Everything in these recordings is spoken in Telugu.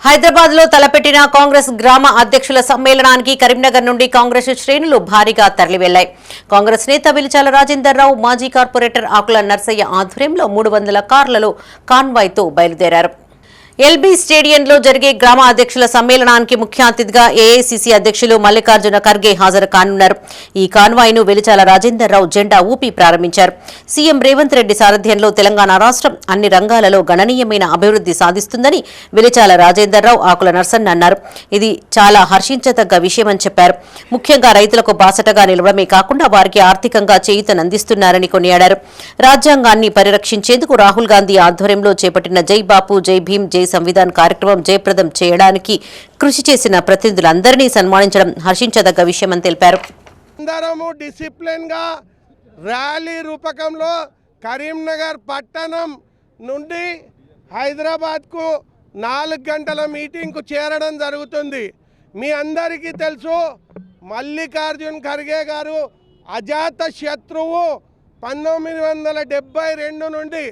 హైదరాబాద్లో తలపెట్టిన కాంగ్రెస్ గ్రామ అధ్యక్షుల సమ్మేళనానికి కరీంనగర్ నుండి కాంగ్రెస్ శ్రేణులు భారీగా తరలివెళ్ళాయి కాంగ్రెస్ నేత విలిచాల రాజేందర్ రావు మాజీ కార్పొరేటర్ ఆకుల నర్సయ్య ఆధ్వర్యంలో మూడు వందల కార్లలో కాన్వాయ్తో బయలుదేరారు. ఎల్బీ స్టేడియంలో జరిగే గ్రామ అధ్యక్షుల సమ్మేళనానికి ముఖ్య అతిథిగా ఏఐసిసి అధ్యక్షులు మల్లికార్జున ఖర్గే హాజరు కానున్నారు ఈ కాన్వాయ్ను వెలిచాల రాజేందర్ రావు జెండా ఊపి ప్రారంభించారు. సీఎం రేవంత్ రెడ్డి సారథ్యంలో తెలంగాణ రాష్ట్రం అన్ని రంగాలలో గణనీయమైన అభివృద్ధి సాధిస్తుందని వెలిచాల రాజేందర్ రావు ఆకుల నర్సన్ అన్నారు. ఇది చాలా హర్షించదగ్గ విషయమని చెప్పారు. ముఖ్యంగా రైతులకు బాసటగా నిలవడమే కాకుండా వారికి ఆర్థికంగా చేయుతనందిస్తున్నారని కొనియాడారు. రాజ్యాంగాన్ని పరిరక్షించేందుకు రాహుల్ గాంధీ ఆధ్వర్యంలో చేపట్టిన జై బాపు జై భీం జై సంవిధాన్ కార్యక్రమం జయప్రదం చేయడానికి కృషి చేసిన ప్రతినిధులందరినీ సన్మానించడం హర్షించదగ్గ విషయమని తెలిపారు. అందరము డిసిప్లిన్గా ర్యాలీ రూపకంలో కరీంనగర్ పట్టణం నుండి హైదరాబాద్కు నాలుగు గంటల మీటింగ్కు చేరడం జరుగుతుంది. మీ అందరికీ తెలుసు మల్లికార్జున్ ఖర్గే గారు అజాత శత్రువు పంతొమ్మిది వందల డెబ్బై రెండు నుండి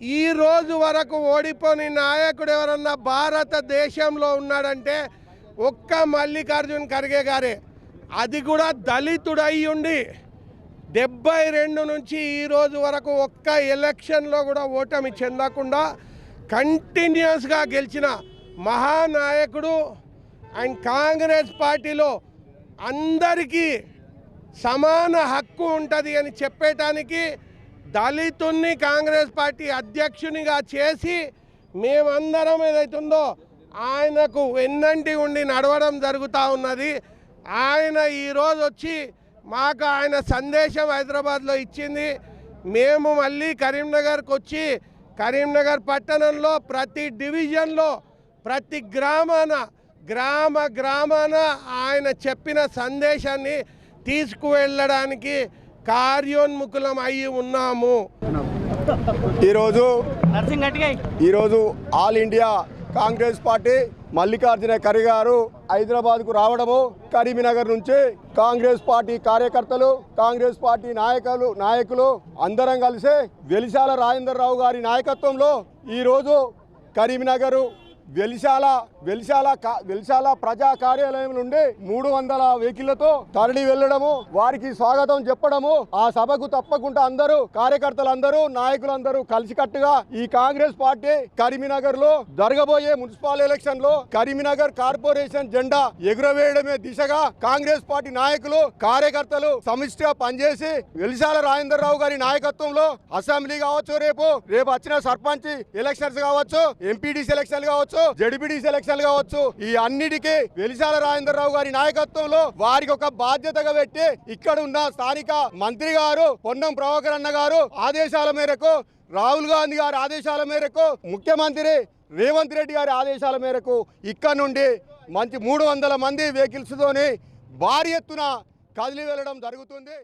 ఈ రోజు వరకు ఓడిపోని నాయకుడు ఎవరన్నా భారతదేశంలో ఉన్నాడంటే ఒక్క మల్లికార్జున్ ఖర్గే గారే. అది కూడా దళితుడు ఉండి డెబ్బై రెండు నుంచి ఈ రోజు వరకు ఒక్క ఎలక్షన్లో కూడా ఓటమి చెందకుండా కంటిన్యూస్గా గెలిచిన మహానాయకుడు అండ్ కాంగ్రెస్ పార్టీలో అందరికీ సమాన హక్కు ఉంటుంది అని చెప్పేటానికి దళితుణ్ణి కాంగ్రెస్ పార్టీ అధ్యక్షునిగా చేసి మేమందరం ఏదైతుందో ఆయనకు వెన్నంటి ఉండి నడవడం జరుగుతూ ఉన్నది. ఆయన ఈరోజు వచ్చి మాకు ఆయన సందేశం హైదరాబాద్లో ఇచ్చింది. మేము మళ్ళీ కరీంనగర్కి వచ్చి కరీంనగర్ పట్టణంలో ప్రతి డివిజన్లో ప్రతి గ్రామాన గ్రామ గ్రామాన ఆయన చెప్పిన సందేశాన్ని తీసుకువెళ్ళడానికి కార్యోన్ముఖులం అయి ఉన్నాము. ఈరోజు ఈరోజు all India Congress party Mallikarjuna Kharge గారు హైదరాబాద్కు రావడము. కరీంనగర్ నుంచి కాంగ్రెస్ పార్టీ కార్యకర్తలు కాంగ్రెస్ పార్టీ నాయకులు నాయకులు అందరం కలిసి వెలిశాల రాజేందర్ రావు గారి నాయకత్వంలో ఈరోజు కరీంనగర్ వెలిశాల వెలిశాల వెలిశాల ప్రజా కార్యాలయం నుండి మూడు వందల వెహికల్లతో తరలి వెళ్ళడము వారికి స్వాగతం చెప్పడము ఆ సభకు తప్పకుండా అందరూ కార్యకర్తలందరూ నాయకులందరూ కలిసికట్టుగా ఈ కాంగ్రెస్ పార్టీ కరీంనగర్లో జరగబోయే మున్సిపల్ ఎలక్షన్లో కరీంనగర్ కార్పొరేషన్ జెండా ఎగురవేయడమే దిశగా కాంగ్రెస్ పార్టీ నాయకులు కార్యకర్తలు సమిష్టిగా పనిచేసి వెలిశాల రాజేంద్రరావు గారి నాయకత్వంలో అసెంబ్లీ కావచ్చు రేపు రేపు వచ్చిన సర్పంచ్ ఎలక్షన్స్ కావచ్చు ఎంపీడీసీ ఎలక్షన్ కావచ్చు జడ్పీడీసీ ఎలక్షన్ కావచ్చు ఈ అన్నిటికీ వెలిశాల రాజేందర్ రావు గారి నాయకత్వంలో వారికి ఒక బాధ్యతగా పెట్టి ఇక్కడ ఉన్న స్థానిక మంత్రి గారు పొన్నం ప్రభాకర్ అన్న గారు ఆదేశాల మేరకు రాహుల్ గాంధీ గారి ఆదేశాల మేరకు ముఖ్యమంత్రి రేవంత్ రెడ్డి గారి ఆదేశాల మేరకు ఇక్కడ నుండి మంచి మూడు వందల మంది వెహికల్స్తోని భారీ ఎత్తున కదిలి వెళ్ళడం జరుగుతుంది.